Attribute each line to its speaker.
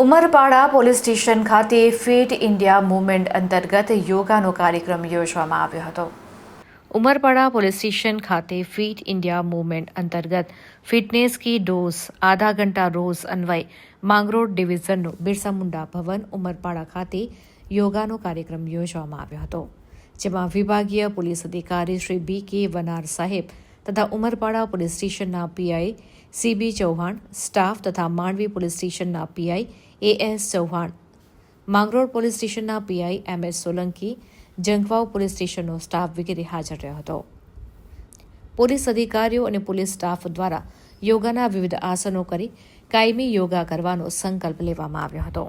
Speaker 1: Umarpada police station ખાતે fit India movement અંતર્ગત યોગાનો કાર્યક્રમ યોજવામાં આવ્યો હતો. ઉમરપાડા પોલીસ સ્ટેશન ખાતે ફિટ ઇન્ડિયા મૂવમેન્ટ અંતર્ગત ફિટનેસ કી ડોઝ, આધા ઘંટા રોજ અન્વય, માંગરોળ ડિવિઝનનું બિરસા મુંડા ભવન, ઉમરપાડા ખાતે યોગાનો કાર્યક્રમ યોજવામાં આવ્યો હતો, જેમાં વિભાગીય પોલીસ અધિકારી શ્રી બી કે વનાર સાહેબ તથા ઉમરપાડા પોલીસ સ્ટેશનના પીઆઈ સીબી ચૌહાણ, સ્ટાફ તથા માંડવી પોલીસ સ્ટેશનના PI A S Chauhan, Mangrol police સ્ટેશનના PI M S Solanki, Jangvav police સ્ટેશનનો staff વગેરે હાજર રહ્યો હતો. પોલીસ અધિકારીઓ અને પોલીસ સ્ટાફ દ્વારા યોગાના વિવિધ આસનો કરી કાયમી યોગા કરવાનો સંકલ્પ લેવામાં આવ્યો હતો.